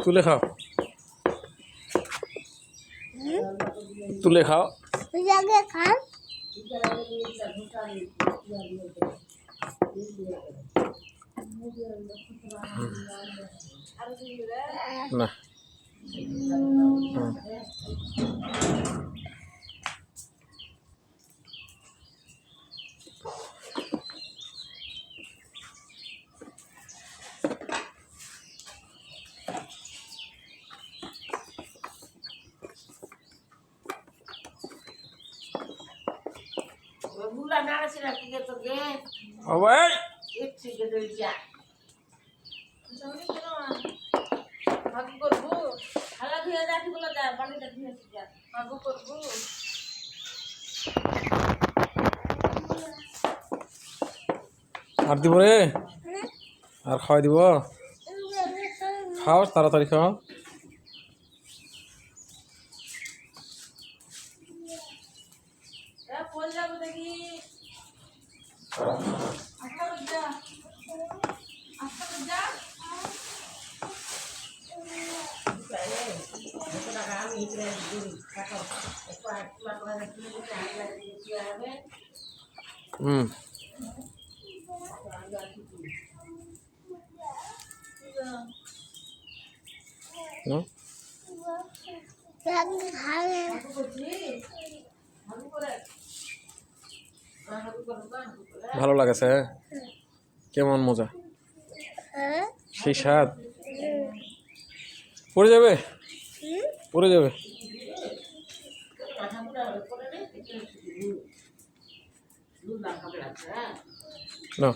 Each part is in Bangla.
তুলে খাও তুলে খাও তুই আগে খান না আর দিব রে? আর খাওয়াই দিব? খাও তাড়াতাড়ি খাও। হুম। হুম। তুই আগে খাবে ভালো লাগেছে কেমন মজা? হ্যাঁ সেই স্বাদ? পড়ে যাবে? পড়ে যাবে? না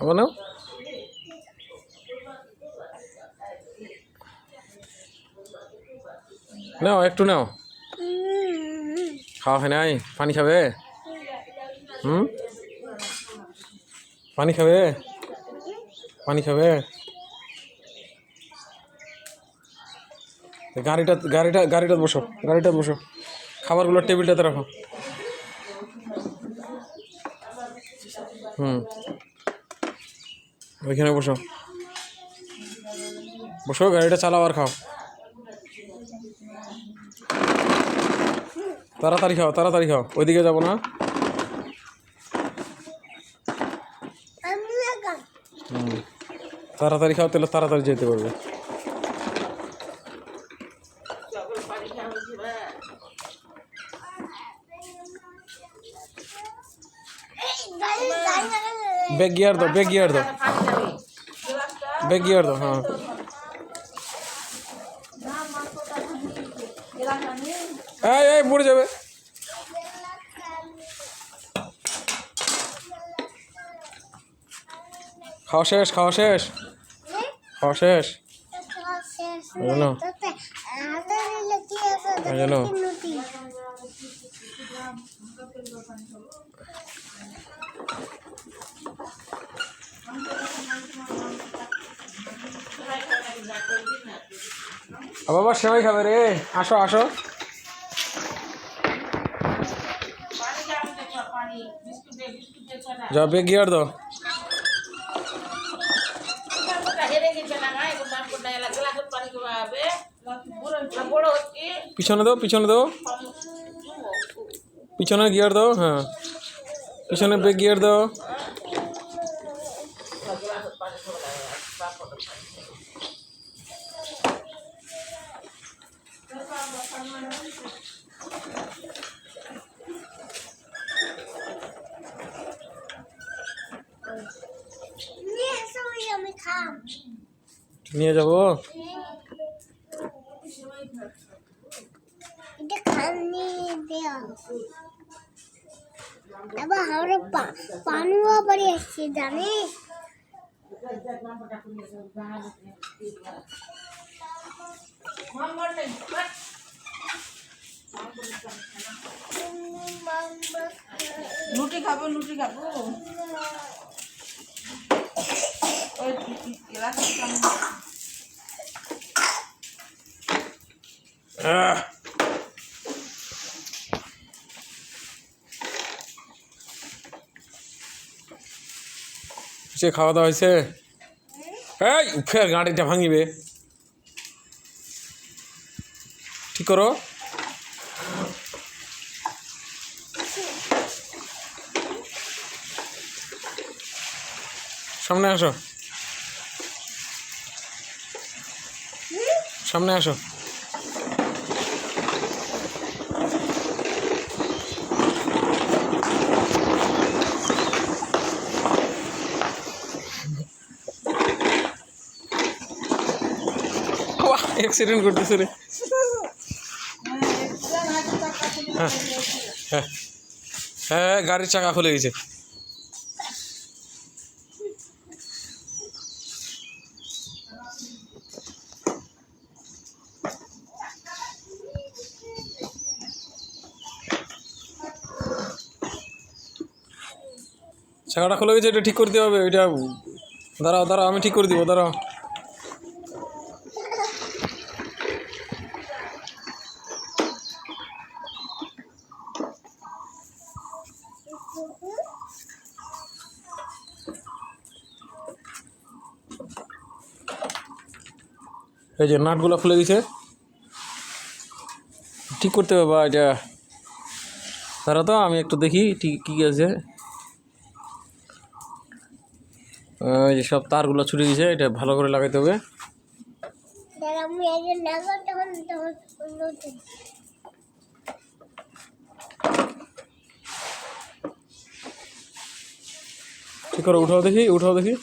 আবার নাও। নাও, একটু নাও। খাওয়া হয় নাই? পানি খাবে? হুম? পানি খাবে? পানি খাবে? গাড়িটা গাড়িটা গাড়িটা বসো গাড়িটা বসো। খাবারগুলো টেবিলটাতে রাখো। হুম। ওইখানে বসো। বসো, গাড়িটা চালাও আর খাও। তাড়াতাড়ি খাও তাড়াতাড়ি খাও। ওইদিকে যাব না? তাড়াতাড়ি খাও, তাহলে তাড়াতাড়ি যেতে পারবে। ব্যাগ গিয়ার দাও, ব্যাগ গিয়ার দাও। ব্যাগ গিয়ার দাও হ্যাঁ। এই এই পড়ে যাবে। খাওয়া শেষ খাওয়া শেষ। খাওয়া শেষ। জানো। জানো। বাবা সেমাই খাবে রে। আসো আসো। যা ব্যাগ গিয়ার দাও। পিছনে দাও পিছনে দাও। পিছনে গিয়ার দাও হ্যাঁ। পিছনে ব্রেক গিয়ার দাও আমি খাম নিয়ে যাব? পানুয়া বাড়ি এসছি জানিস লুটি খাব লুটি খাব। সে খাওয়া দাওয়া হয়েছে? এই ফের গাড়িটা ভাঙিবে। ঠিক করো? সামনে আসো। সামনে আসো। অ্যাক্সিডেন্ট করতেছে রে। হ্যাঁ হ্যাঁ হ্যাঁ গাড়ির চাকা খুলে গেছে। চাকাটা খুলে গেছে, এটা ঠিক করতে হবে, এটা দাঁড়াও দাঁড়াও, আমি ঠিক করে দিব, দাঁড়াও। এই যে নাটগুলো খুলে গেছে ঠিক করতে হবে বা এটা দাঁড়া তো আমি একটু দেখি ঠিক কী আছে। এই যে সব তারগুলো ছুটে গেছে এটা ভালো করে লাগাইতে হবে। ঠিক করে উঠাও দেখি উঠাও দেখি।